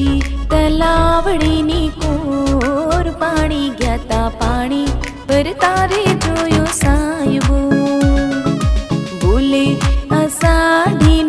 तुझी तलावडी नी कोर पाणी ग्याता पाणी पर तारे जोयो सायबो बोले असाडी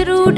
Shru